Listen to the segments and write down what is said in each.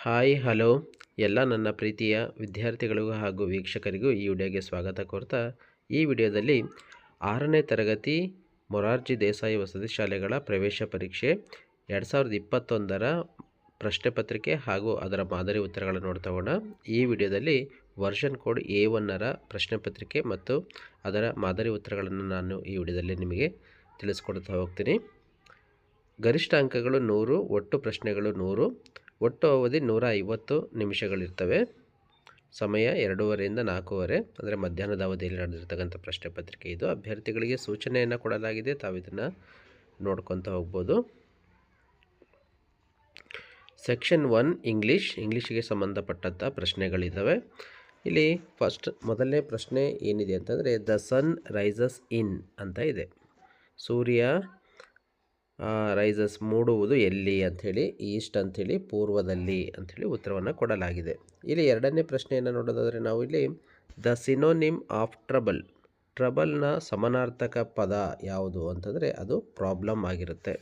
Hi, hello. ಎಲ್ಲ ನನ್ನ ಪ್ರೀತಿಯ ವಿದ್ಯಾರ್ಥಿಗಳಿಗೂ ಹಾಗೂ ವೀಕ್ಷಕರಿಗೂ ಈ ವಿಡಿಯೋಗೆ ಸ್ವಾಗತ ಕೋರ್ತಾ. ಈ ವಿಡಿಯೋದಲ್ಲಿ ಆರನೇ ತರಗತಿ ಮೊರಾರ್ಜಿ ದೇಸಾಯಿ ವಸತಿ ಶಾಲೆಗಳ ಪ್ರವೇಶ ಪರೀಕ್ಷೆ ಎರಡು ಸಾವಿರದ ಇಪ್ಪತ್ತೊಂದರ ಪ್ರಶ್ನೆ ಪತ್ರಿಕೆ ಹಾಗೂ ಅದರ ಮಾದರಿ ಉತ್ತರಗಳನ್ನು ನೋಡ್ತಾ ಹೋಗೋಣ. ಈ ವಿಡಿಯೋದಲ್ಲಿ ವರ್ಷನ್ ಕೋಡ್ ಎ ಒನ್ನರ ಪ್ರಶ್ನೆ ಪತ್ರಿಕೆ ಮತ್ತು ಅದರ ಮಾದರಿ ಉತ್ತರಗಳನ್ನು ನಾನು ಈ ವಿಡಿಯೋದಲ್ಲಿ ನಿಮಗೆ ತಿಳಿಸ್ಕೊಡ್ತಾ ಹೋಗ್ತೀನಿ. ಗರಿಷ್ಠ ಅಂಕಗಳು ನೂರು, ಒಟ್ಟು ಪ್ರಶ್ನೆಗಳು ನೂರು. ಒಟ್ಟು ಅವಧಿ ನೂರ ಐವತ್ತು ನಿಮಿಷಗಳಿರ್ತವೆ. ಸಮಯ ಎರಡೂವರೆಯಿಂದ ನಾಲ್ಕೂವರೆ. ಅಂದರೆ ಮಧ್ಯಾಹ್ನದ ಅವಧಿಯಲ್ಲಿ ನಡೆದಿರ್ತಕ್ಕಂಥ ಪ್ರಶ್ನೆ ಪತ್ರಿಕೆ ಇದು. ಅಭ್ಯರ್ಥಿಗಳಿಗೆ ಸೂಚನೆಯನ್ನು ಕೊಡಲಾಗಿದೆ. ತಾವು ಇದನ್ನು ನೋಡ್ಕೊತ ಹೋಗ್ಬೋದು. Section one English. ಇಂಗ್ಲೀಷಿಗೆ ಸಂಬಂಧಪಟ್ಟಂಥ ಪ್ರಶ್ನೆಗಳಿದ್ದಾವೆ ಇಲ್ಲಿ ಫಸ್ಟ್ ಮೊದಲನೇ ಪ್ರಶ್ನೆ ಏನಿದೆ ಅಂತಂದರೆ, ದ ಸನ್ ರೈಸಸ್ ಇನ್ ಅಂತ ಇದೆ. ಸೂರ್ಯ ರೈಸಸ್ ಮೂಡುವುದು ಎಲ್ಲಿ ಅಂಥೇಳಿ, ಈಸ್ಟ್ ಅಂಥೇಳಿ, ಪೂರ್ವದಲ್ಲಿ ಅಂಥೇಳಿ ಉತ್ತರವನ್ನು ಕೊಡಲಾಗಿದೆ. ಇಲ್ಲಿ ಎರಡನೇ ಪ್ರಶ್ನೆಯನ್ನು ನೋಡೋದಾದರೆ ನಾವು ಇಲ್ಲಿ, ದ ಸಿನೋನಿಮ್ ಆಫ್ ಟ್ರಬಲ್. ಟ್ರಬಲ್ನ ಸಮಾನಾರ್ಥಕ ಪದ ಯಾವುದು ಅಂತಂದರೆ ಅದು ಪ್ರಾಬ್ಲಮ್ ಆಗಿರುತ್ತೆ.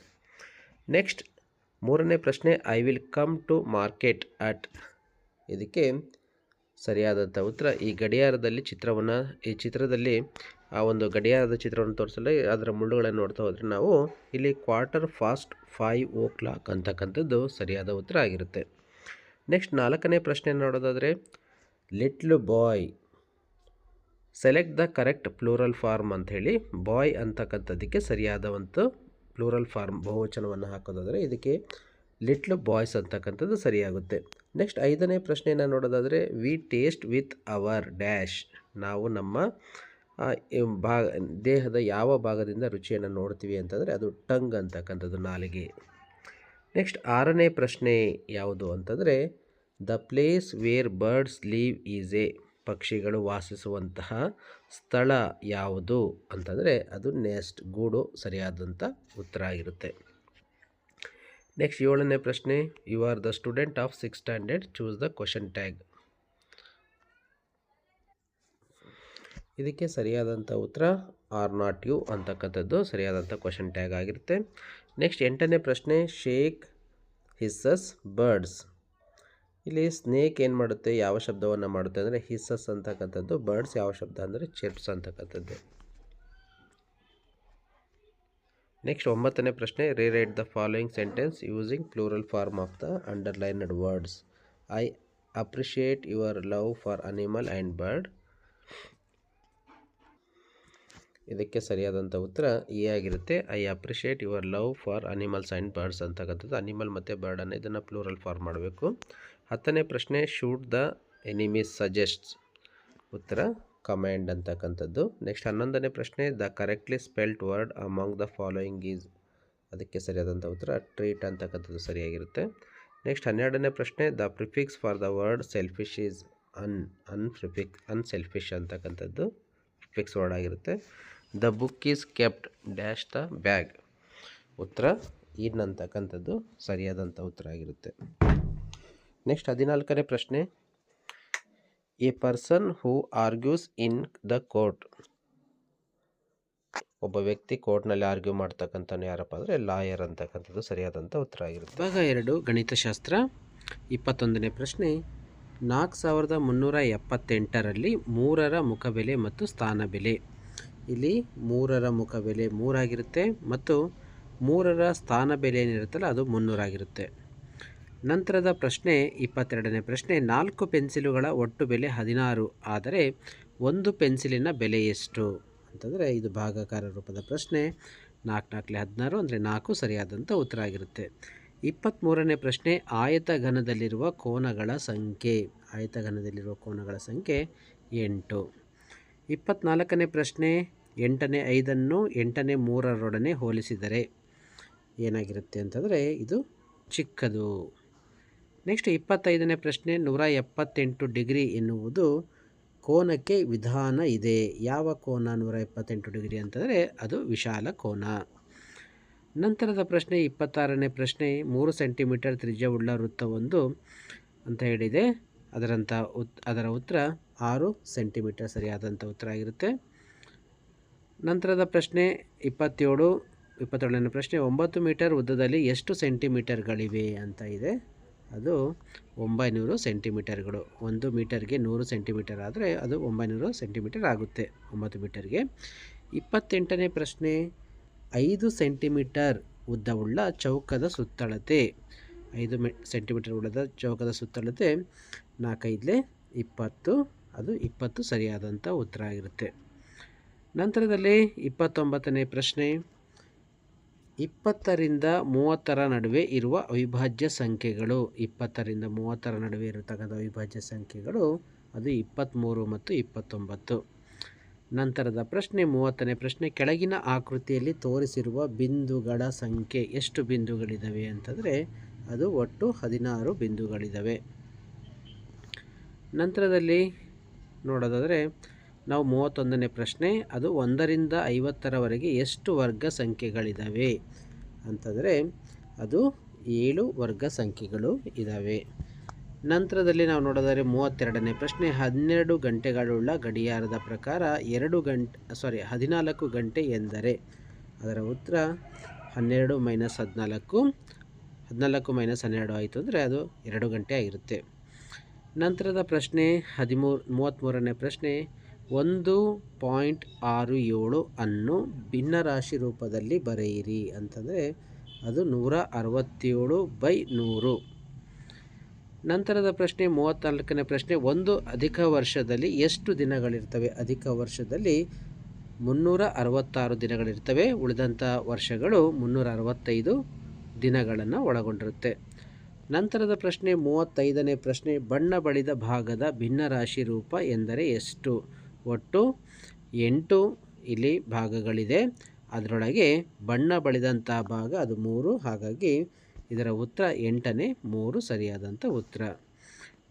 ನೆಕ್ಸ್ಟ್, ಮೂರನೇ ಪ್ರಶ್ನೆ, I will come to market at ಇದಕ್ಕೆ ಸರಿಯಾದಂಥ ಉತ್ತರ. ಈ ಗಡಿಯಾರದಲ್ಲಿ ಚಿತ್ರವನ್ನು, ಈ ಚಿತ್ರದಲ್ಲಿ ಆ ಒಂದು ಗಡಿಯಾರದ ಚಿತ್ರವನ್ನು ತೋರಿಸಲು ಅದರ ಮುಳ್ಳುಗಳನ್ನು ನೋಡ್ತಾ ಹೋದರೆ ನಾವು ಇಲ್ಲಿ quarter past five o'clock ಅಂತಕ್ಕಂಥದ್ದು ಸರಿಯಾದ ಉತ್ತರ ಆಗಿರುತ್ತೆ. ನೆಕ್ಸ್ಟ್ ನಾಲ್ಕನೇ ಪ್ರಶ್ನೆ ನೋಡೋದಾದರೆ little boy select the correct plural form ಅಂಥೇಳಿ ಬಾಯ್ ಅಂತಕ್ಕಂಥದ್ದಕ್ಕೆ ಸರಿಯಾದ ಒಂದು ಪ್ಲೂರಲ್ ಫಾರ್ಮ್ ಬಹುವಚನವನ್ನು ಹಾಕೋದಾದರೆ ಇದಕ್ಕೆ ಲಿಟ್ಲ್ ಬಾಯ್ಸ್ ಅಂತಕ್ಕಂಥದ್ದು ಸರಿಯಾಗುತ್ತೆ. ನೆಕ್ಸ್ಟ್ ಐದನೇ ಪ್ರಶ್ನೆಯನ್ನು ನೋಡೋದಾದರೆ we taste with our dash ನಾವು ನಮ್ಮ ಭಾಗ, ದೇಹದ ಯಾವ ಭಾಗದಿಂದ ರುಚಿಯನ್ನು ನೋಡ್ತೀವಿ ಅಂತಂದರೆ ಅದು ಟಂಗ್ ಅಂತಕ್ಕಂಥದ್ದು ನಾಲಿಗೆ. ನೆಕ್ಸ್ಟ್ ಆರನೇ ಪ್ರಶ್ನೆ ಯಾವುದು ಅಂತಂದರೆ, the place where birds live is a ಪಕ್ಷಿಗಳು ವಾಸಿಸುವಂತಹ ಸ್ಥಳ ಯಾವುದು? ಅಂತಂದರೆ, ಅದು ನೆಸ್ಟ್ ಗೂಡು ಸರಿಯಾದಂಥ ಉತ್ತರ ಆಗಿರುತ್ತೆ. ನೆಕ್ಸ್ಟ್ ಏಳನೇ ಪ್ರಶ್ನೆ you are the student of six standard choose the question tag ಇದಕ್ಕೆ ಸರಿಯಾದಂಥ ಉತ್ತರ ಆರ್ ನಾಟ್ ಯು ಅಂತಕ್ಕಂಥದ್ದು, ಸರಿಯಾದಂಥ ಕ್ವಶನ್ ಟ್ಯಾಗ್ ಆಗಿರುತ್ತೆ. ನೆಕ್ಸ್ಟ್ ಎಂಟನೇ ಪ್ರಶ್ನೆ, ಶೇಕ್ ಹಿಸ್ಸಸ್ ಬರ್ಡ್ಸ್. ಇಲ್ಲಿ ಸ್ನೇಕ್ ಏನು ಮಾಡುತ್ತೆ, ಯಾವ ಶಬ್ದವನ್ನು ಮಾಡುತ್ತೆ ಅಂದರೆ ಹಿಸ್ಸಸ್ ಅಂತಕ್ಕಂಥದ್ದು, ಬರ್ಡ್ಸ್ ಯಾವ ಶಬ್ದ ಅಂದರೆ ಚಿರ್ಪ್ಸ್ ಅಂತಕ್ಕಂಥದ್ದು. ನೆಕ್ಸ್ಟ್ ಒಂಬತ್ತನೇ ಪ್ರಶ್ನೆ rewrite the following sentence using plural form of the underlined words I appreciate your love for animal and bird ಇದಕ್ಕೆ ಸರಿಯಾದಂಥ ಉತ್ತರ ಎ ಆಗಿರುತ್ತೆ. I appreciate your love for animals and birds ಅಂತಕ್ಕಂಥದ್ದು ಅನಿಮಲ್ ಮತ್ತು ಬರ್ಡನ್ನು ಇದನ್ನು ಪ್ಲೂರಲ್ ಫಾರ್ಮ್ ಮಾಡಬೇಕು. ಹತ್ತನೇ ಪ್ರಶ್ನೆ, ಶೂಟ್ ದ ಎನಿಮೀಸ್ ಸಜೆಸ್ಟ್ಸ್? ಉತ್ತರ ಕಮ್ಯಾಂಡ್ ಅಂತಕ್ಕಂಥದ್ದು. ನೆಕ್ಸ್ಟ್ ಹನ್ನೊಂದನೇ ಪ್ರಶ್ನೆ, the correctly spelt word among the following is? ಅದಕ್ಕೆ ಸರಿಯಾದಂಥ ಉತ್ತರ, ಟ್ರೀಟ್ ಅಂತಕ್ಕಂಥದ್ದು ಸರಿಯಾಗಿರುತ್ತೆ. ನೆಕ್ಸ್ಟ್ ಹನ್ನೆರಡನೇ ಪ್ರಶ್ನೆ, the prefix for the word selfish is un ಅನ್ಪ್ರಿಫಿಕ್ unselfish ಅಂತಕ್ಕಂಥದ್ದು. ಪ್ರಿಫಿಕ್ಸ್ ವರ್ಡ್ ಆಗಿರುತ್ತೆ. The book is kept dash the bag. ಉತ್ತರ ಇನ್ ಅಂತಕ್ಕಂಥದ್ದು ಸರಿಯಾದಂಥ ಉತ್ತರ ಆಗಿರುತ್ತೆ. ನೆಕ್ಸ್ಟ್ ಹದಿನಾಲ್ಕನೇ ಪ್ರಶ್ನೆ. A person who argues in the court. ಒಬ್ಬ ವ್ಯಕ್ತಿ ಕೋರ್ಟ್ನಲ್ಲಿ ಆರ್ಗ್ಯೂ ಮಾಡ್ತಕ್ಕಂಥ ಯಾರಪ್ಪ ಅಂದರೆ ಲಾಯರ್ ಅಂತಕ್ಕಂಥದ್ದು ಸರಿಯಾದಂಥ ಉತ್ತರ ಆಗಿರುತ್ತೆ. ಇವಾಗ ಎರಡು, ಗಣಿತಶಾಸ್ತ್ರ. ಇಪ್ಪತ್ತೊಂದನೇ ಪ್ರಶ್ನೆ. ನಾಲ್ಕು ಸಾವಿರದ ಮುನ್ನೂರ ಎಪ್ಪತ್ತೆಂಟರಲ್ಲಿ ಮೂರರ ಮುಖಬೆಲೆ ಮತ್ತು ಸ್ಥಾನ ಬೆಲೆ ಇಲ್ಲಿ ಮೂರರ ಮುಖ ಬೆಲೆ ಮೂರಾಗಿರುತ್ತೆ ಮತ್ತು ಮೂರರ ಸ್ಥಾನ ಬೆಲೆ ಏನಿರುತ್ತಲ್ಲ, ಅದು ಮುನ್ನೂರಾಗಿರುತ್ತೆ. ನಂತರದ ಪ್ರಶ್ನೆ, ಇಪ್ಪತ್ತೆರಡನೇ ಪ್ರಶ್ನೆ, ನಾಲ್ಕು ಪೆನ್ಸಿಲುಗಳ ಒಟ್ಟು ಬೆಲೆ ಹದಿನಾರು, ಆದರೆ ಒಂದು ಪೆನ್ಸಿಲಿನ ಬೆಲೆ ಎಷ್ಟು? ಅಂತಂದರೆ ಇದು ಭಾಗಾಕಾರ ರೂಪದ ಪ್ರಶ್ನೆ. ನಾಲ್ಕು ನಾಲ್ಕಲೆ ಹದಿನಾರು ಅಂದರೆ ನಾಲ್ಕು ಸರಿಯಾದಂಥ ಉತ್ತರ ಆಗಿರುತ್ತೆ. ಇಪ್ಪತ್ತ್ಮೂರನೇ ಪ್ರಶ್ನೆ, ಆಯತ ಘನದಲ್ಲಿರುವ ಕೋನಗಳ ಸಂಖ್ಯೆ. ಆಯತ ಘನದಲ್ಲಿರುವ ಕೋನಗಳ ಸಂಖ್ಯೆ ಎಂಟು. ಇಪ್ಪತ್ತ್ನಾಲ್ಕನೇ ಪ್ರಶ್ನೆ ಎಂಟನೇ ಐದನ್ನು ಎಂಟನೇ ಮೂರರೊಡನೆ ಹೋಲಿಸಿದರೆ ಏನಾಗಿರುತ್ತೆ ಅಂತಂದರೆ ಇದು ಚಿಕ್ಕದು. ನೆಕ್ಸ್ಟ್ ಇಪ್ಪತ್ತೈದನೇ ಪ್ರಶ್ನೆ, ನೂರ ಎಪ್ಪತ್ತೆಂಟು ಡಿಗ್ರಿ ಎನ್ನುವುದು ಕೋನಕ್ಕೆ ವಿಧಾನ ಇದೆ. ಯಾವ ಕೋನ ನೂರ ಎಪ್ಪತ್ತೆಂಟು ಡಿಗ್ರಿ ಅಂತಂದರೆ ಅದು ವಿಶಾಲ ಕೋನ. ನಂತರದ ಪ್ರಶ್ನೆ, ಇಪ್ಪತ್ತಾರನೇ ಪ್ರಶ್ನೆ, ಮೂರು ಸೆಂಟಿಮೀಟರ್ ತ್ರಿಜ್ಯವುಳ್ಳ ವೃತ್ತವೊಂದು ಅಂತ ಹೇಳಿದೆ. ಅದರಂಥ ಉತ್, ಅದರ ಉತ್ತರ ಆರು ಸೆಂಟಿಮೀಟರ್ ಸರಿಯಾದಂಥ ಉತ್ತರ ಆಗಿರುತ್ತೆ. ನಂತರದ ಪ್ರಶ್ನೆ ಇಪ್ಪತ್ತೇಳು, ಇಪ್ಪತ್ತೇಳನೇ ಪ್ರಶ್ನೆ, ಒಂಬತ್ತು ಮೀಟರ್ ಉದ್ದದಲ್ಲಿ ಎಷ್ಟು ಸೆಂಟಿಮೀಟರ್ಗಳಿವೆ ಅಂತ ಇದೆ. ಅದು ಒಂಬೈನೂರು ಸೆಂಟಿಮೀಟರ್ಗಳು. ಒಂದು ಮೀಟರ್ಗೆ ನೂರು ಸೆಂಟಿಮೀಟರ್ ಆದರೆ ಅದು ಒಂಬೈನೂರು ಸೆಂಟಿಮೀಟರ್ ಆಗುತ್ತೆ ಒಂಬತ್ತು ಮೀಟರ್ಗೆ. ಇಪ್ಪತ್ತೆಂಟನೇ ಪ್ರಶ್ನೆ, ಐದು ಸೆಂಟಿಮೀಟರ್ ಉದ್ದವುಳ್ಳ ಚೌಕದ ಸುತ್ತಳತೆ, ಐದು ಮೀ, ಸೆಂಟಿಮೀಟರ್ ಉಳ್ಳದ ಚೌಕದ ಸುತ್ತಳತೆ ನಾಲ್ಕೈದಲೇ ಇಪ್ಪತ್ತು, ಅದು ಇಪ್ಪತ್ತು ಸರಿಯಾದಂಥ ಉತ್ತರ ಆಗಿರುತ್ತೆ. ನಂತರದಲ್ಲಿ ಇಪ್ಪತ್ತೊಂಬತ್ತನೇ ಪ್ರಶ್ನೆ. ಇಪ್ಪತ್ತರಿಂದ ಮೂವತ್ತರ ನಡುವೆ ಇರುವ ಅವಿಭಾಜ್ಯ ಸಂಖ್ಯೆಗಳು. ಇಪ್ಪತ್ತರಿಂದ ಮೂವತ್ತರ ನಡುವೆ ಇರತಕ್ಕಂಥ ಅವಿಭಾಜ್ಯ ಸಂಖ್ಯೆಗಳು ಅದು ಇಪ್ಪತ್ತ್ಮೂರು ಮತ್ತು ಇಪ್ಪತ್ತೊಂಬತ್ತು. ನಂತರದ ಪ್ರಶ್ನೆ ಮೂವತ್ತನೇ ಪ್ರಶ್ನೆ, ಕೆಳಗಿನ ಆಕೃತಿಯಲ್ಲಿ ತೋರಿಸಿರುವ ಬಿಂದುಗಳ ಸಂಖ್ಯೆ ಎಷ್ಟು ಬಿಂದುಗಳಿದ್ದಾವೆ ಅಂತಂದರೆ ಅದು ಒಟ್ಟು ಹದಿನಾರು ಬಿಂದುಗಳಿದ್ದಾವೆ ನಂತರದಲ್ಲಿ ನೋಡೋದಾದರೆ ನಾವು ಮೂವತ್ತೊಂದನೇ ಪ್ರಶ್ನೆ, ಅದು ಒಂದರಿಂದ ಐವತ್ತರವರೆಗೆ ಎಷ್ಟು ವರ್ಗ ಸಂಖ್ಯೆಗಳಿದ್ದಾವೆ ಅಂತಂದರೆ, ಅದು ಏಳು ವರ್ಗ ಸಂಖ್ಯೆಗಳು ಇದ್ದಾವೆ ನಂತರದಲ್ಲಿ ನಾವು ನೋಡೋದಾದರೆ ಮೂವತ್ತೆರಡನೇ ಪ್ರಶ್ನೆ, ಹನ್ನೆರಡು ಗಂಟೆಗಳುಳ್ಳ ಗಡಿಯಾರದ ಪ್ರಕಾರ ಎರಡು ಗಂಟೆ ಸಾರಿ ಹದಿನಾಲ್ಕು ಗಂಟೆ ಎಂದರೆ, ಅದರ ಉತ್ತರ ಹನ್ನೆರಡು ಮೈನಸ್ ಹದಿನಾಲ್ಕು ಹದಿನಾಲ್ಕು ಮೈನಸ್ ಹನ್ನೆರಡು ಆಯಿತು ಅಂದರೆ ಅದು ಎರಡು ಗಂಟೆ ಆಗಿರುತ್ತೆ. ನಂತರದ ಪ್ರಶ್ನೆ, ಹದಿಮೂರು, ಮೂವತ್ತ್ಮೂರನೇ ಪ್ರಶ್ನೆ ಒಂದು ಪಾಯಿಂಟ್ ಆರು ಏಳು ಅನ್ನು ಭಿನ್ನರಾಶಿ ರೂಪದಲ್ಲಿ ಬರೆಯಿರಿ ಅಂತಂದರೆ ಅದು ನೂರ ಅರವತ್ತೇಳು ಬೈ ನೂರು. ನಂತರದ ಪ್ರಶ್ನೆ ಮೂವತ್ತ್ನಾಲ್ಕನೇ ಪ್ರಶ್ನೆ, ಒಂದು ಅಧಿಕ ವರ್ಷದಲ್ಲಿ ಎಷ್ಟು ದಿನಗಳಿರ್ತವೆ? ಅಧಿಕ ವರ್ಷದಲ್ಲಿ ಮುನ್ನೂರ ಅರವತ್ತಾರು ದಿನಗಳಿರ್ತವೆ. ಉಳಿದಂಥ ವರ್ಷಗಳು ಮುನ್ನೂರ ಅರವತ್ತೈದು ದಿನಗಳನ್ನು ಒಳಗೊಂಡಿರುತ್ತೆ. ನಂತರದ ಪ್ರಶ್ನೆ, ಮೂವತ್ತೈದನೇ ಪ್ರಶ್ನೆ, ಬಣ್ಣ ಬಳಿದ ಭಾಗದ ಭಿನ್ನರಾಶಿ ರೂಪ ಎಂದರೆ ಎಷ್ಟು? ಒಟ್ಟು ಎಂಟು ಇಲ್ಲಿ ಭಾಗಗಳಿದೆ. ಅದರೊಳಗೆ ಬಣ್ಣ ಬಳಿದಂಥ ಭಾಗ ಅದು ಮೂರು. ಹಾಗಾಗಿ ಇದರ ಉತ್ತರ ಎಂಟನೇ, ಮೂರು ಸರಿಯಾದಂಥ ಉತ್ತರ.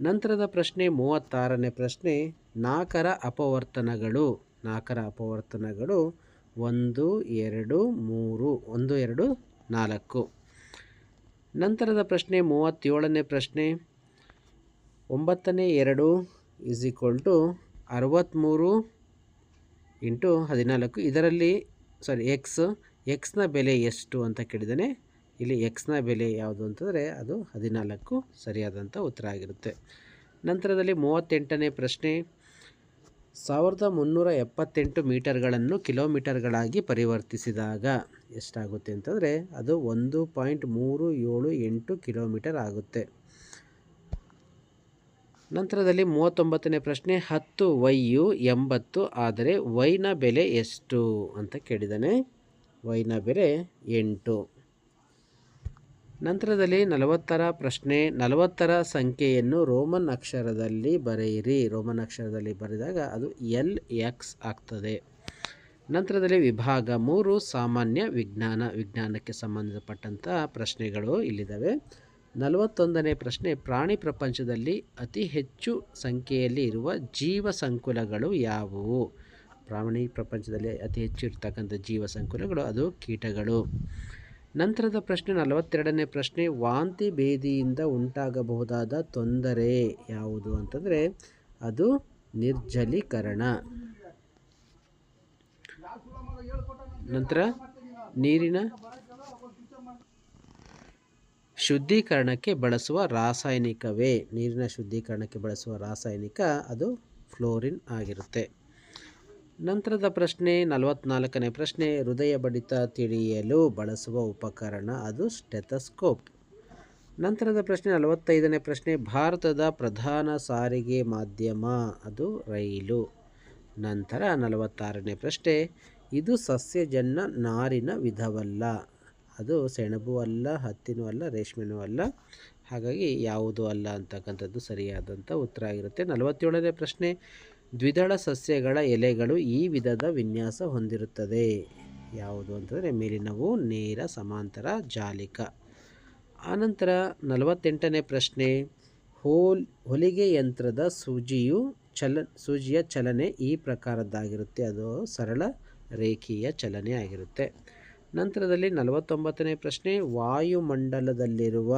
ನಂತರದ ಪ್ರಶ್ನೆ ಮೂವತ್ತಾರನೇ ಪ್ರಶ್ನೆ ನಾಲ್ಕರ ಅಪವರ್ತನಗಳು. ನಾಲ್ಕರ ಅಪವರ್ತನಗಳು ಒಂದು, ಎರಡು, ಮೂರು, ಒಂದು, ಎರಡು, ನಾಲ್ಕು. ನಂತರದ ಪ್ರಶ್ನೆ ಮೂವತ್ತೇಳನೇ ಪ್ರಶ್ನೆ, ಒಂಬತ್ತನೇ ಎರಡು ಈಸ್ ಈಕ್ವಲ್ ಟು ಅರವತ್ತ್ಮೂರು ಇಂಟು ಹದಿನಾಲ್ಕು. ಇದರಲ್ಲಿ ಸಾರಿ ಎಕ್ಸ್ ಎಕ್ಸ್ನ ಬೆಲೆ ಎಷ್ಟು ಅಂತ ಕೇಳಿದ್ದಾನೆ. ಇಲ್ಲಿ ಎಕ್ಸ್ನ ಬೆಲೆ ಯಾವುದು ಅಂತಂದರೆ ಅದು ಹದಿನಾಲ್ಕು ಸರಿಯಾದಂಥ ಉತ್ತರ ಆಗಿರುತ್ತೆ. ನಂತರದಲ್ಲಿ ಮೂವತ್ತೆಂಟನೇ ಪ್ರಶ್ನೆ. ಸಾವಿರದ ಮುನ್ನೂರ ಎಪ್ಪತ್ತೆಂಟು ಮೀಟರ್ಗಳನ್ನು ಕಿಲೋಮೀಟರ್ಗಳಾಗಿ ಪರಿವರ್ತಿಸಿದಾಗ ಎಷ್ಟಾಗುತ್ತೆ ಅಂತಂದರೆ ಅದು ಒಂದು ಪಾಯಿಂಟ್ ಮೂರು ಏಳು ಎಂಟು ಕಿಲೋಮೀಟರ್ ಆಗುತ್ತೆ. ನಂತರದಲ್ಲಿ ಮೂವತ್ತೊಂಬತ್ತನೇ ಪ್ರಶ್ನೆ, ಹತ್ತು ವೈಯು ಎಂಬತ್ತು, ಆದರೆ ವೈನ ಬೆಲೆ ಎಷ್ಟು ಅಂತ ಕೇಳಿದ್ದಾನೆ. ವೈನ ಬೆಲೆ ಎಂಟು. ನಂತರದಲ್ಲಿ ನಲವತ್ತರ ಪ್ರಶ್ನೆ, ನಲವತ್ತರ ಸಂಖ್ಯೆಯನ್ನು ರೋಮನ್ ಅಕ್ಷರದಲ್ಲಿ ಬರೆಯಿರಿ. ರೋಮನ್ ಅಕ್ಷರದಲ್ಲಿ ಬರೆದಾಗ ಅದು ಎಲ್ ಎಕ್ಸ್ ಆಗ್ತದೆ. ನಂತರದಲ್ಲಿ ವಿಭಾಗ ಮೂರು, ಸಾಮಾನ್ಯ ವಿಜ್ಞಾನ. ವಿಜ್ಞಾನಕ್ಕೆ ಸಂಬಂಧಪಟ್ಟಂಥ ಪ್ರಶ್ನೆಗಳು ಇಲ್ಲಿದ್ದಾವೆ. ನಲವತ್ತೊಂದನೇ ಪ್ರಶ್ನೆ, ಪ್ರಾಣಿ ಪ್ರಪಂಚದಲ್ಲಿ ಅತಿ ಹೆಚ್ಚು ಸಂಖ್ಯೆಯಲ್ಲಿ ಇರುವ ಜೀವ ಸಂಕುಲಗಳು ಯಾವುವು? ಪ್ರಾಣಿ ಪ್ರಪಂಚದಲ್ಲಿ ಅತಿ ಹೆಚ್ಚು ಇರ್ತಕ್ಕಂಥ ಜೀವ ಸಂಕುಲಗಳು ಅದು ಕೀಟಗಳು. ನಂತರದ ಪ್ರಶ್ನೆ, ನಲವತ್ತೆರಡನೇ ಪ್ರಶ್ನೆ, ವಾಂತಿ ಭೇದಿಯಿಂದ ಉಂಟಾಗಬಹುದಾದ ತೊಂದರೆ ಯಾವುದು ಅಂತಂದರೆ, ಅದು ನಿರ್ಜಲೀಕರಣ. ನಂತರ ನೀರಿನ ಶುದ್ಧೀಕರಣಕ್ಕೆ ಬಳಸುವ ರಾಸಾಯನಿಕವೇ? ನೀರಿನ ಶುದ್ಧೀಕರಣಕ್ಕೆ ಬಳಸುವ ರಾಸಾಯನಿಕ ಅದು ಫ್ಲೋರಿನ್ ಆಗಿರುತ್ತೆ. ನಂತರದ ಪ್ರಶ್ನೆ, ನಲವತ್ನಾಲ್ಕನೇ ಪ್ರಶ್ನೆ ಹೃದಯ ಬಡಿತ ತಿಳಿಯಲು ಬಳಸುವ ಉಪಕರಣ ಅದು ಸ್ಟೆಥಸ್ಕೋಪ್. ನಂತರದ ಪ್ರಶ್ನೆ, ನಲವತ್ತೈದನೇ ಪ್ರಶ್ನೆ, ಭಾರತದ ಪ್ರಧಾನ ಸಾರಿಗೆ ಮಾಧ್ಯಮ ಅದು ರೈಲು. ನಂತರ ನಲವತ್ತಾರನೇ ಪ್ರಶ್ನೆ, ಇದು ಸಸ್ಯಜನ್ಯ ನಾರಿನ ವಿಧವಲ್ಲ. ಅದು ಸೆಣಬು ಅಲ್ಲ, ಹತ್ತಿನೂ ಅಲ್ಲ, ರೇಷ್ಮೆನೂ ಅಲ್ಲ. ಹಾಗಾಗಿ ಯಾವುದು ಅಲ್ಲ ಅಂತಕ್ಕಂಥದ್ದು ಸರಿಯಾದಂಥ ಉತ್ತರ ಆಗಿರುತ್ತೆ. ನಲವತ್ತೇಳನೇ ಪ್ರಶ್ನೆ, ದ್ವಿದಳ ಸಸ್ಯಗಳ ಎಲೆಗಳು ಈ ವಿಧದ ವಿನ್ಯಾಸ ಹೊಂದಿರುತ್ತದೆ. ಯಾವುದು ಅಂತಂದರೆ ಮೇಲಿನವು ನೇರ, ಸಮಾಂತರ, ಜಾಲಿಕ. ಆನಂತರ ನಲವತ್ತೆಂಟನೇ ಪ್ರಶ್ನೆ, ಹೋಲ್, ಹೊಲಿಗೆ ಯಂತ್ರದ ಸೂಜಿಯು ಚಲ, ಸೂಜಿಯ ಚಲನೆ ಈ ಪ್ರಕಾರದ್ದಾಗಿರುತ್ತೆ. ಅದು ಸರಳ ರೇಖೀಯ ಚಲನೆ ಆಗಿರುತ್ತೆ. ನಂತರದಲ್ಲಿ ನಲವತ್ತೊಂಬತ್ತನೇ ಪ್ರಶ್ನೆ, ವಾಯುಮಂಡಲದಲ್ಲಿರುವ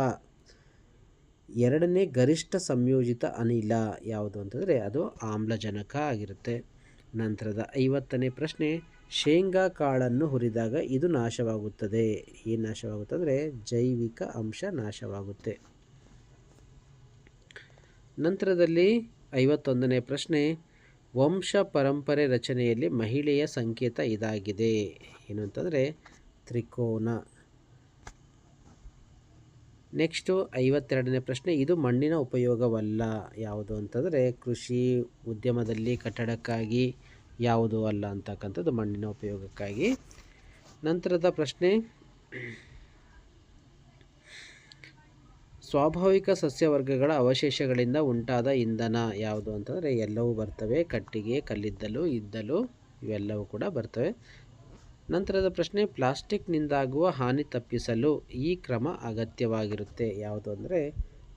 ಎರಡನೇ ಗರಿಷ್ಠ ಸಂಯೋಜಿತ ಅನಿಲ ಯಾವುದು ಅಂತಂದರೆ ಅದು ಆಮ್ಲಜನಕ ಆಗಿರುತ್ತೆ. ನಂತರದ ಐವತ್ತನೇ ಪ್ರಶ್ನೆ, ಶೇಂಗಾ ಕಾಳನ್ನು ಹುರಿದಾಗ ಇದು ನಾಶವಾಗುತ್ತದೆ. ಏನು ನಾಶವಾಗುತ್ತದೆ ಅಂದರೆ ಜೈವಿಕ ಅಂಶ ನಾಶವಾಗುತ್ತೆ. ನಂತರದಲ್ಲಿ ಐವತ್ತೊಂದನೇ ಪ್ರಶ್ನೆ, ವಂಶ ಪರಂಪರೆ ರಚನೆಯಲ್ಲಿ ಮಹಿಳೆಯ ಸಂಕೇತ ಇದಾಗಿದೆ. ಏನು ಅಂತಂದರೆ ತ್ರಿಕೋನ. ನೆಕ್ಸ್ಟು ಐವತ್ತೆರಡನೇ ಪ್ರಶ್ನೆ, ಇದು ಮಣ್ಣಿನ ಉಪಯೋಗವಲ್ಲ. ಯಾವುದು ಅಂತಂದರೆ, ಕೃಷಿ ಉದ್ಯಮದಲ್ಲಿ ಕಟ್ಟಡಕ್ಕಾಗಿ ಯಾವುದು ಅಲ್ಲ ಅಂತಕ್ಕಂಥದ್ದು ಮಣ್ಣಿನ ಉಪಯೋಗಕ್ಕಾಗಿ. ನಂತರದ ಪ್ರಶ್ನೆ, ಸ್ವಾಭಾವಿಕ ಸಸ್ಯವರ್ಗಗಳ ಅವಶೇಷಗಳಿಂದ ಉಂಟಾದ ಇಂಧನ ಯಾವುದು ಅಂತಂದರೆ, ಎಲ್ಲವೂ ಬರ್ತವೆ. ಕಟ್ಟಿಗೆ, ಕಲ್ಲಿದ್ದಲು, ಇದ್ದಲು, ಇವೆಲ್ಲವೂ ಕೂಡ ಬರ್ತವೆ. ನಂತರದ ಪ್ರಶ್ನೆ, ಪ್ಲಾಸ್ಟಿಕ್ನಿಂದಾಗುವ ಹಾನಿ ತಪ್ಪಿಸಲು ಈ ಕ್ರಮ ಅಗತ್ಯವಾಗಿರುತ್ತೆ. ಯಾವುದು ಅಂದರೆ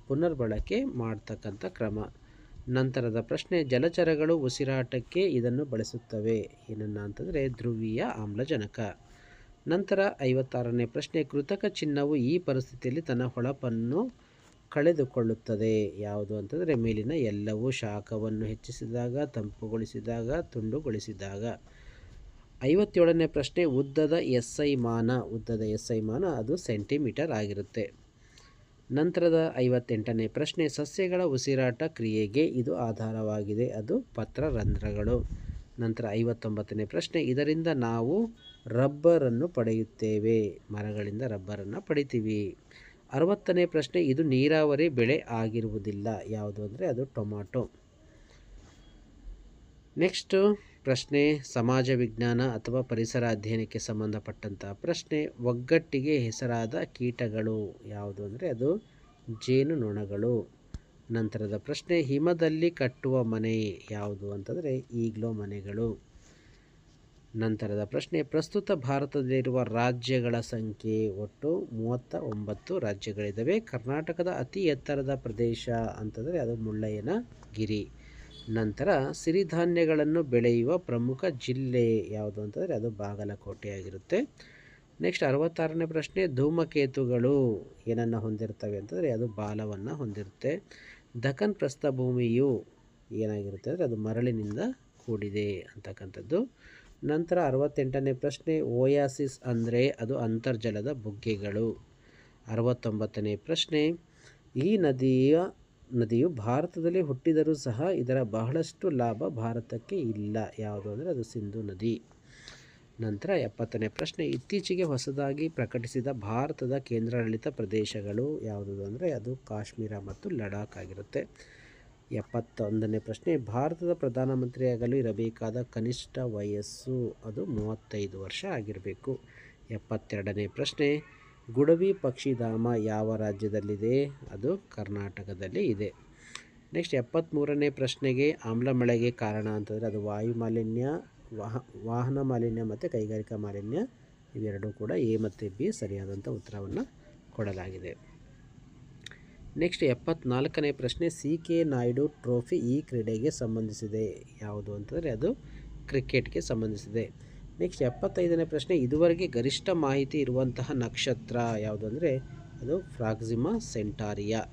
ಪುನರ್ಬಳಕೆ ಮಾಡ್ತಕ್ಕಂಥ ಕ್ರಮ. ನಂತರದ ಪ್ರಶ್ನೆ, ಜಲಚರಗಳು ಉಸಿರಾಟಕ್ಕೆ ಇದನ್ನು ಬಳಸುತ್ತವೆ. ಏನನ್ನ ಅಂತಂದರೆ ಧ್ರುವೀಯ ಆಮ್ಲಜನಕ. ನಂತರ ಐವತ್ತಾರನೇ ಪ್ರಶ್ನೆ, ಕೃತಕ ಚಿನ್ನವು ಈ ಪರಿಸ್ಥಿತಿಯಲ್ಲಿ ತನ್ನ ಹೊಳಪನ್ನು ಕಳೆದುಕೊಳ್ಳುತ್ತದೆ. ಯಾವುದು ಅಂತಂದರೆ ಮೇಲಿನ ಎಲ್ಲವೂ ಶಾಖವನ್ನು ಹೆಚ್ಚಿಸಿದಾಗ, ತಂಪುಗೊಳಿಸಿದಾಗ, ತುಂಡುಗೊಳಿಸಿದಾಗ. ಐವತ್ತೇಳನೇ ಪ್ರಶ್ನೆ, ಉದ್ದದ ಎಸ್ ಐ ಮಾನ, ಉದ್ದದ ಎಸ್ ಐ ಮಾನ ಅದು ಸೆಂಟಿಮೀಟರ್ ಆಗಿರುತ್ತೆ. ನಂತರದ ಐವತ್ತೆಂಟನೇ ಪ್ರಶ್ನೆ, ಸಸ್ಯಗಳ ಉಸಿರಾಟ ಕ್ರಿಯೆಗೆ ಇದು ಆಧಾರವಾಗಿದೆ, ಅದು ಪತ್ರ ರಂಧ್ರಗಳು ನಂತರ ಐವತ್ತೊಂಬತ್ತನೇ ಪ್ರಶ್ನೆ, ಇದರಿಂದ ನಾವು ರಬ್ಬರನ್ನು ಪಡೆಯುತ್ತೇವೆ, ಮರಗಳಿಂದ ರಬ್ಬರನ್ನು ಪಡಿತೀವಿ. ಅರವತ್ತನೇ ಪ್ರಶ್ನೆ, ಇದು ನೀರಾವರಿ ಬೆಳೆ ಆಗಿರುವುದಿಲ್ಲ, ಯಾವುದು ಅಂದರೆ ಅದು ಟೊಮಾಟೊ. ನೆಕ್ಸ್ಟು ಪ್ರಶ್ನೆ ಸಮಾಜ ವಿಜ್ಞಾನ ಅಥವಾ ಪರಿಸರ ಅಧ್ಯಯನಕ್ಕೆ ಸಂಬಂಧಪಟ್ಟಂತಹ ಪ್ರಶ್ನೆ, ಒಗ್ಗಟ್ಟಿಗೆ ಹೆಸರಾದ ಕೀಟಗಳು ಯಾವುದು ಅಂದರೆ ಅದು ಜೇನುನೊಣಗಳು ನಂತರದ ಪ್ರಶ್ನೆ, ಹಿಮದಲ್ಲಿ ಕಟ್ಟುವ ಮನೆ ಯಾವುದು ಅಂತಂದರೆ ಈಗ್ಲೋ ಮನೆಗಳು. ನಂತರದ ಪ್ರಶ್ನೆ, ಪ್ರಸ್ತುತ ಭಾರತದಲ್ಲಿರುವ ರಾಜ್ಯಗಳ ಸಂಖ್ಯೆ ಒಟ್ಟು ಮೂವತ್ತ ಒಂಬತ್ತು ರಾಜ್ಯಗಳಿದ್ದಾವೆ. ಕರ್ನಾಟಕದ ಅತಿ ಎತ್ತರದ ಪ್ರದೇಶ ಅಂತಂದರೆ ಅದು ಮುಳ್ಳಯ್ಯನ ಗಿರಿ ನಂತರ ಸಿರಿಧಾನ್ಯಗಳನ್ನು ಬೆಳೆಯುವ ಪ್ರಮುಖ ಜಿಲ್ಲೆ ಯಾವುದು ಅಂತಂದರೆ ಅದು ಬಾಗಲಕೋಟೆ ಆಗಿರುತ್ತೆ ನೆಕ್ಸ್ಟ್ ಅರವತ್ತಾರನೇ ಪ್ರಶ್ನೆ, ಧೂಮಕೇತುಗಳು ಏನನ್ನು ಹೊಂದಿರ್ತವೆ ಅಂತಂದರೆ ಅದು ಬಾಲವನ್ನು ಹೊಂದಿರುತ್ತೆ. ದಖನ್ ಪ್ರಸ್ಥಭೂಮಿಯು ಏನಾಗಿರುತ್ತೆ ಅಂದರೆ ಅದು ಮರಳಿನಿಂದ ಕೂಡಿದೆ ಅಂತಕ್ಕಂಥದ್ದು. ನಂತರ ಅರವತ್ತೆಂಟನೇ ಪ್ರಶ್ನೆ, ಓಯಾಸಿಸ್ ಅಂದರೆ ಅದು ಅಂತರ್ಜಲದ ಬುಗ್ಗೆಗಳು. ಅರವತ್ತೊಂಬತ್ತನೇ ಪ್ರಶ್ನೆ, ಈ ನದಿಯ ನದಿಯು ಭಾರತದಲ್ಲಿ ಹುಟ್ಟಿದರೂ ಸಹ ಇದರ ಬಹಳಷ್ಟು ಲಾಭ ಭಾರತಕ್ಕೆ ಇಲ್ಲ. ಯಾವುದು ಅಂದರೆ ಅದು ಸಿಂಧು ನದಿ. ನಂತರ ಎಪ್ಪತ್ತನೇ ಪ್ರಶ್ನೆ, ಇತ್ತೀಚೆಗೆ ಹೊಸದಾಗಿ ಪ್ರಕಟಿಸಿದ ಭಾರತದ ಕೇಂದ್ರಾಡಳಿತ ಪ್ರದೇಶಗಳು ಯಾವುದು ಅಂದರೆ ಅದು ಕಾಶ್ಮೀರ ಮತ್ತು ಲಡಾಖ್ ಆಗಿರುತ್ತೆ. ಎಪ್ಪತ್ತೊಂದನೇ ಪ್ರಶ್ನೆ, ಭಾರತದ ಪ್ರಧಾನಮಂತ್ರಿಯಾಗಲು ಇರಬೇಕಾದ ಕನಿಷ್ಠ ವಯಸ್ಸು ಅದು ಮೂವತ್ತೈದು ವರ್ಷ ಆಗಿರಬೇಕು. ಎಪ್ಪತ್ತೆರಡನೇ ಪ್ರಶ್ನೆ ಗುಡವಿ ಪಕ್ಷಿಧಾಮ ಯಾವ ರಾಜ್ಯದಲ್ಲಿದೆ? ಅದು ಕರ್ನಾಟಕದಲ್ಲಿ ಇದೆ. ನೆಕ್ಸ್ಟ್ ಎಪ್ಪತ್ತ್ಮೂರನೇ ಪ್ರಶ್ನೆಗೆ ಆಮ್ಲ ಮಳೆಗೆ ಕಾರಣ ಅಂತಂದರೆ ಅದು ವಾಯು ಮಾಲಿನ್ಯ, ವಾಹ, ವಾಹನ ಮಾಲಿನ್ಯ ಮತ್ತು ಕೈಗಾರಿಕಾ ಮಾಲಿನ್ಯ ಇವೆರಡೂ ಕೂಡ ಎ ಮತ್ತು ಬಿ ಸರಿಯಾದಂಥ ಉತ್ತರವನ್ನು ಕೊಡಲಾಗಿದೆ. ನೆಕ್ಸ್ಟ್ ಎಪ್ಪತ್ನಾಲ್ಕನೇ ಪ್ರಶ್ನೆ ಸಿ ಕೆ ನಾಯ್ಡು ಟ್ರೋಫಿ ಈ ಕ್ರೀಡೆಗೆ ಸಂಬಂಧಿಸಿದೆ. ಯಾವುದು ಅಂತಂದರೆ ಅದು ಕ್ರಿಕೆಟ್ಗೆ ಸಂಬಂಧಿಸಿದೆ. ನೆಕ್ಸ್ಟ್ ಎಪ್ಪತ್ತೈದನೇ ಪ್ರಶ್ನೆ. ಇದುವರೆಗೆ ಗರಿಷ್ಠ ಮಾಹಿತಿ ಇರುವಂತಹ ನಕ್ಷತ್ರ ಯಾವುದು ಅಂದರೆ, ಅದು ಫ್ರಾಕ್ಸಿಮಾ ಸೆಂಟಾರಿಯಾ.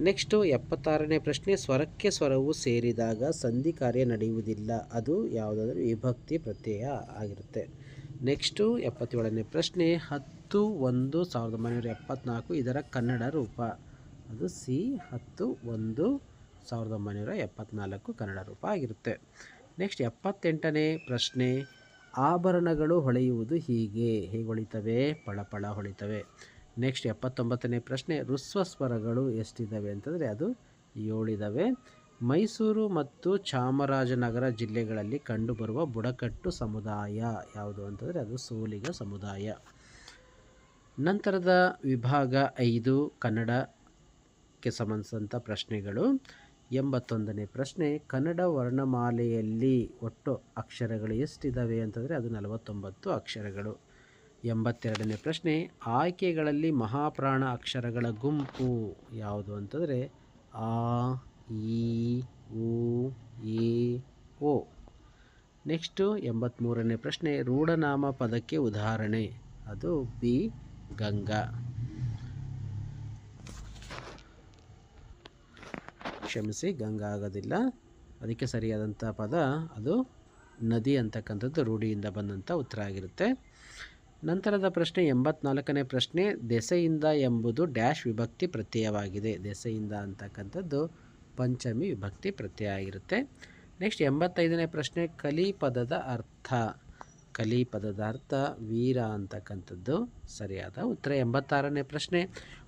ನೆಕ್ಸ್ಟು, ಎಪ್ಪತ್ತಾರನೇ ಪ್ರಶ್ನೆ. ಸ್ವರಕ್ಕೆ ಸ್ವರವು ಸೇರಿದಾಗ ಸಂಧಿ ಕಾರ್ಯ ನಡೆಯುವುದಿಲ್ಲ. ಅದು ಯಾವುದಾದ್ರೂ ವಿಭಕ್ತಿ ಪ್ರತ್ಯಯ ಆಗಿರುತ್ತೆ. ನೆಕ್ಸ್ಟು, ಎಪ್ಪತ್ತೇಳನೇ ಪ್ರಶ್ನೆ. ಹತ್ತು ಒಂದು ಸಾವಿರದ ಒಂಬೈನೂರ ಎಪ್ಪತ್ನಾಲ್ಕು, ಇದರ ಕನ್ನಡ ರೂಪ. ಅದು ಸಿ, ಹತ್ತು ಒಂದು ಸಾವಿರದ ಒಂಬೈನೂರ ಎಪ್ಪತ್ನಾಲ್ಕು ಕನ್ನಡ ರೂಪ ಆಗಿರುತ್ತೆ. ನೆಕ್ಸ್ಟ್ ಎಪ್ಪತ್ತೆಂಟನೇ ಪ್ರಶ್ನೆ, ಆಭರಣಗಳು ಹೊಳೆಯುವುದು ಹೀಗೆ, ಹೇಗೆ ಹೊಳಿತವೆ? ಪಳಪಳ ಹೊಳಿತವೆ. ನೆಕ್ಸ್ಟ್ ಎಪ್ಪತ್ತೊಂಬತ್ತನೇ ಪ್ರಶ್ನೆ ಋಸ್ವ ಸ್ವರಗಳು ಎಷ್ಟಿದ್ದಾವೆ ಅಂತಂದರೆ ಅದು ಏಳಿದವೆ. ಮೈಸೂರು ಮತ್ತು ಚಾಮರಾಜನಗರ ಜಿಲ್ಲೆಗಳಲ್ಲಿ ಕಂಡುಬರುವ ಬುಡಕಟ್ಟು ಸಮುದಾಯ ಯಾವುದು ಅಂತಂದರೆ ಅದು ಸೋಲಿಗ ಸಮುದಾಯ. ನಂತರದ ವಿಭಾಗ ಐದು, ಕನ್ನಡಕ್ಕೆ ಸಂಬಂಧಿಸಿದಂಥ ಪ್ರಶ್ನೆಗಳು. ಎಂಬತ್ತೊಂದನೇ ಪ್ರಶ್ನೆ, ಕನ್ನಡ ವರ್ಣಮಾಲೆಯಲ್ಲಿ ಒಟ್ಟು ಅಕ್ಷರಗಳು ಎಷ್ಟಿದ್ದಾವೆ ಅಂತಂದರೆ ಅದು ನಲವತ್ತೊಂಬತ್ತು ಅಕ್ಷರಗಳು. ಎಂಬತ್ತೆರಡನೇ ಪ್ರಶ್ನೆ, ಆಯ್ಕೆಗಳಲ್ಲಿ ಮಹಾಪ್ರಾಣ ಅಕ್ಷರಗಳ ಗುಂಪು ಯಾವುದು ಅಂತಂದರೆ ಆ, ಈ, ಉ, ಎ, ಓ. ನೆಕ್ಸ್ಟು ಎಂಬತ್ತ್ಮೂರನೇ ಪ್ರಶ್ನೆ, ರೂಢನಾಮ ಪದಕ್ಕೆ ಉದಾಹರಣೆ. ಅದು ಬಿ, ಗಂಗಾ. ಕ್ಷಮಿಸಿ, ಗಂಗಾ ಆಗೋದಿಲ್ಲ. ಅದಕ್ಕೆ ಸರಿಯಾದಂಥ ಪದ ಅದು ನದಿ ಅಂತಕ್ಕಂಥದ್ದು ರೂಢಿಯಿಂದ ಬಂದಂಥ ಉತ್ತರ ಆಗಿರುತ್ತೆ. ನಂತರದ ಪ್ರಶ್ನೆ, ಎಂಬತ್ನಾಲ್ಕನೇ ಪ್ರಶ್ನೆ, ದೆಸೆಯಿಂದ ಎಂಬುದು ಡ್ಯಾಶ್ ವಿಭಕ್ತಿ ಪ್ರತ್ಯಯವಾಗಿದೆ. ದೆಸೆಯಿಂದ ಅಂತಕ್ಕಂಥದ್ದು ಪಂಚಮಿ ವಿಭಕ್ತಿ ಪ್ರತ್ಯಯ ಆಗಿರುತ್ತೆ. ನೆಕ್ಸ್ಟ್, ಎಂಬತ್ತೈದನೇ ಪ್ರಶ್ನೆ ಕಲಿ ಪದದ ಅರ್ಥ. ಕಲಿ ಪದದ ಅರ್ಥ ವೀರ ಅಂತಕ್ಕಂಥದ್ದು ಸರಿಯಾದ ಉತ್ತರ. ಎಂಬತ್ತಾರನೇ ಪ್ರಶ್ನೆ,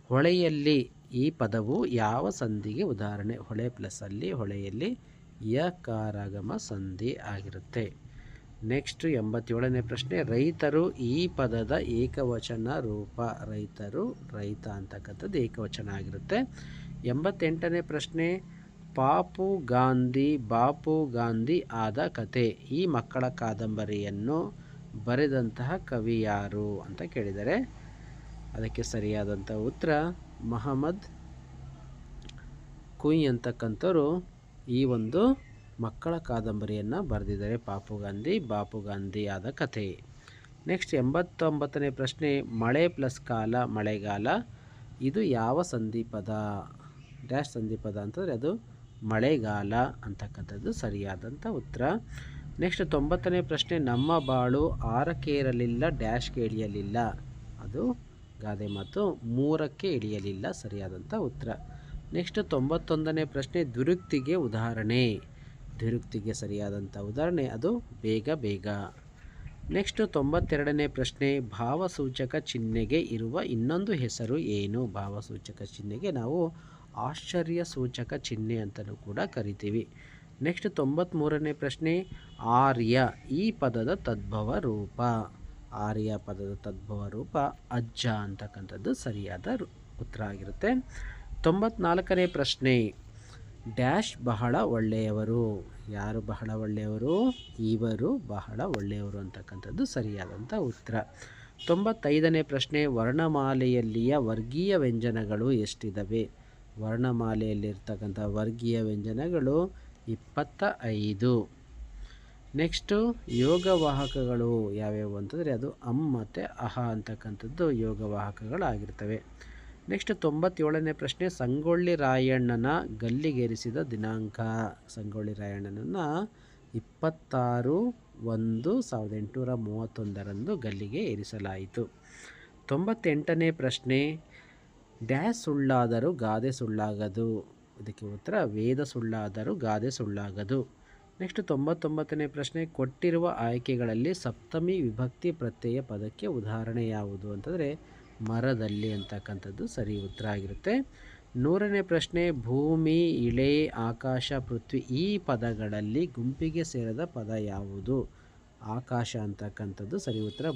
ಹೊಳೆಯಲ್ಲಿ ಈ ಪದವು ಯಾವ ಸಂಧಿಗೆ ಉದಾಹರಣೆ? ಹೊಳೆ ಪ್ಲಸ್ಸಲ್ಲಿ ಹೊಳೆಯಲ್ಲಿ ಯಕಾರಾಗಮ ಸಂಧಿ ಆಗಿರುತ್ತೆ. ನೆಕ್ಸ್ಟ್ ಎಂಬತ್ತೇಳನೇ ಪ್ರಶ್ನೆ. ರೈತರು ಈ ಪದದ ಏಕವಚನ ರೂಪ. ರೈತರು ರೈತ ಅಂತಕ್ಕಂಥದ್ದು ಏಕವಚನ ಆಗಿರುತ್ತೆ. ಎಂಬತ್ತೆಂಟನೇ ಪ್ರಶ್ನೆ. ಪಾಪು ಗಾಂಧಿ, ಬಾಪು ಗಾಂಧಿ ಆದ ಕತೆ. ಈ ಮಕ್ಕಳ ಕಾದಂಬರಿಯನ್ನು ಬರೆದಂತಹ ಕವಿ ಯಾರು ಅಂತ ಕೇಳಿದರೆ, ಅದಕ್ಕೆ ಸರಿಯಾದಂಥ ಉತ್ತರ ಮಹಮ್ಮದ್ ಕುಯ್ ಅಂತಕ್ಕಂಥವ್ರು ಈ ಒಂದು ಮಕ್ಕಳ ಕಾದಂಬರಿಯನ್ನು ಬರೆದಿದ್ದಾರೆ. ಪಾಪು ಗಾಂಧಿ, ಬಾಪು ಗಾಂಧಿ ಆದ ಕಥೆ. ನೆಕ್ಸ್ಟ್ ಎಂಬತ್ತೊಂಬತ್ತನೇ ಪ್ರಶ್ನೆ, ಮಳೆ ಪ್ಲಸ್ ಕಾಲ, ಮಳೆಗಾಲ, ಇದು ಯಾವ ಸಂಧಿಪದ ಡ್ಯಾಶ್ ಸಂಧಿಪದ ಅಂತಂದರೆ ಅದು ಮಳೆಗಾಲ ಅಂತಕ್ಕಂಥದ್ದು ಸರಿಯಾದಂಥ ಉತ್ತರ. ನೆಕ್ಸ್ಟ್ ತೊಂಬತ್ತನೇ ಪ್ರಶ್ನೆ, ನಮ್ಮ ಬಾಳು ಆರಕ್ಕೆ ಇರಲಿಲ್ಲ ಡ್ಯಾಶ್ಗೆ ಇಳಿಯಲಿಲ್ಲ ಅದು ಗಾದೆ ಮಾತು ಮೂರಕ್ಕೆ ಇಳಿಯಲಿಲ್ಲ ಸರಿಯಾದಂಥ ಉತ್ತರ. ನೆಕ್ಸ್ಟ್ ತೊಂಬತ್ತೊಂದನೇ ಪ್ರಶ್ನೆ, ದ್ವಿರುಕ್ತಿಗೆ ಉದಾಹರಣೆ. ದ್ವಿರುಕ್ತಿಗೆ ಸರಿಯಾದಂಥ ಉದಾಹರಣೆ ಅದು ಬೇಗ ಬೇಗ. ನೆಕ್ಸ್ಟ್ ತೊಂಬತ್ತೆರಡನೇ ಪ್ರಶ್ನೆ, ಭಾವಸೂಚಕ ಚಿಹ್ನೆಗೆ ಇರುವ ಇನ್ನೊಂದು ಹೆಸರು ಏನು? ಭಾವಸೂಚಕ ಚಿಹ್ನೆಗೆ ನಾವು ಆಶ್ಚರ್ಯ ಸೂಚಕ ಚಿಹ್ನೆ ಅಂತಲೂ ಕೂಡ ಕರಿತೀವಿ. ನೆಕ್ಸ್ಟ್ ತೊಂಬತ್ತ್ಮೂರನೇ ಪ್ರಶ್ನೆ, ಆರ್ಯ, ಈ ಪದದ ತದ್ಭವ ರೂಪ. ಆರ್ಯ ಪದದ ತದ್ಭವ ರೂಪ ಅಜ್ಜ ಅಂತಕ್ಕಂಥದ್ದು ಸರಿಯಾದ ಉತ್ತರ ಆಗಿರುತ್ತೆ. ತೊಂಬತ್ನಾಲ್ಕನೇ ಪ್ರಶ್ನೆ, ಡ್ಯಾಶ್ ಬಹಳ ಒಳ್ಳೆಯವರು. ಯಾರು ಬಹಳ ಒಳ್ಳೆಯವರು? ಇವರು ಬಹಳ ಒಳ್ಳೆಯವರು ಅಂತಕ್ಕಂಥದ್ದು ಸರಿಯಾದಂಥ ಉತ್ತರ. ತೊಂಬತ್ತೈದನೇ ಪ್ರಶ್ನೆ, ವರ್ಣಮಾಲೆಯಲ್ಲಿಯ ವರ್ಗೀಯ ವ್ಯಂಜನಗಳು ಎಷ್ಟಿದ್ದಾವೆ ವರ್ಣಮಾಲೆಯಲ್ಲಿರ್ತಕ್ಕಂಥ ವರ್ಗೀಯ ವ್ಯಂಜನಗಳು ಇಪ್ಪತ್ತ ಐದು ನೆಕ್ಸ್ಟು ಯೋಗವಾಹಕಗಳು ಯಾವ್ಯಾವು ಅಂತಂದರೆ ಅದು ಅಮ್ ಮತ್ತು ಅಹ ಅಂತಕ್ಕಂಥದ್ದು ಯೋಗವಾಹಕಗಳಾಗಿರ್ತವೆ. ನೆಕ್ಸ್ಟ್ ತೊಂಬತ್ತೇಳನೇ ಪ್ರಶ್ನೆ, ಸಂಗೊಳ್ಳಿ ರಾಯಣ್ಣನ ಗಲ್ಲಿಗೇರಿಸಿದ ದಿನಾಂಕ. ಸಂಗೊಳ್ಳಿ ರಾಯಣ್ಣನನ್ನು ಇಪ್ಪತ್ತಾರು ಒಂದು ಸಾವಿರದ ಎಂಟುನೂರ ಮೂವತ್ತೊಂದರಂದು ಗಲ್ಲಿಗೆ ಏರಿಸಲಾಯಿತು. ತೊಂಬತ್ತೆಂಟನೇ ಪ್ರಶ್ನೆ ಡ್ಯಾಶ್ ಸುಳ್ಳಾದರೂ ಗಾದೆ ಸುಳ್ಳಾಗದು. ಇದಕ್ಕೆ ಉತ್ತರ, ವೇದ ಸುಳ್ಳಾದರೂ ಗಾದೆ ಸುಳ್ಳಾಗದು. ನೆಕ್ಸ್ಟ್ ತೊಂಬತ್ತೊಂಬತ್ತನೇ ಪ್ರಶ್ನೆ, ಕೊಟ್ಟಿರುವ ಆಯ್ಕೆಗಳಲ್ಲಿ ಸಪ್ತಮಿ ವಿಭಕ್ತಿ ಪ್ರತ್ಯಯ ಪದಕ್ಕೆ ಉದಾಹರಣೆ ಯಾವುದು ಅಂತಂದರೆ ಮರದಲ್ಲಿ ಅಂತಕ್ಕಂಥದ್ದು ಸರಿ ಉತ್ತರ ಆಗಿರುತ್ತೆ. ನೂರನೇ ಪ್ರಶ್ನೆ, ಭೂಮಿ, ಇಳೆ, ಆಕಾಶ, ಪೃಥ್ವಿ ಈ ಪದಗಳಲ್ಲಿ ಗುಂಪಿಗೆ ಸೇರದ ಪದ ಯಾವುದು? ಆಕಾಶ ಅಂತಕ್ಕಂಥದ್ದು ಸರಿ ಉತ್ತರ